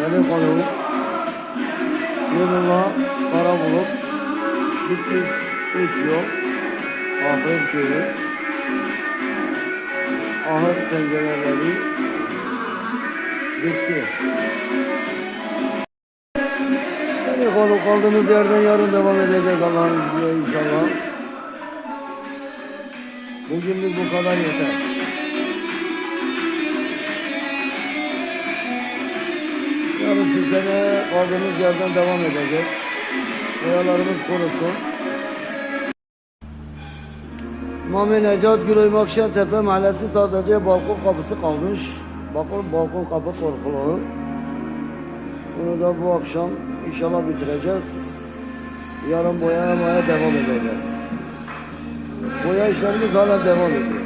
Benim konum Yoluna kara bulup Bitlis üç yol Ahır köyü Ahır pencereleri Bitti. Yani konu kaldığımız yerden yarın devam edecek Allah'ın izniyle inşallah. Bugünlük bu kadar yeter. Yarın sizlere kaldığımız yerden devam edeceğiz. Boyalarımız kurusun. Mami Necat Güloy Makşentepe Mahallesi sadece balkon kapısı kalmış. Bakın balkon kapı korkulu. Bunu da bu akşam inşallah bitireceğiz. Yarın boyamaya devam edeceğiz. Boya işlerimiz hala devam ediyor.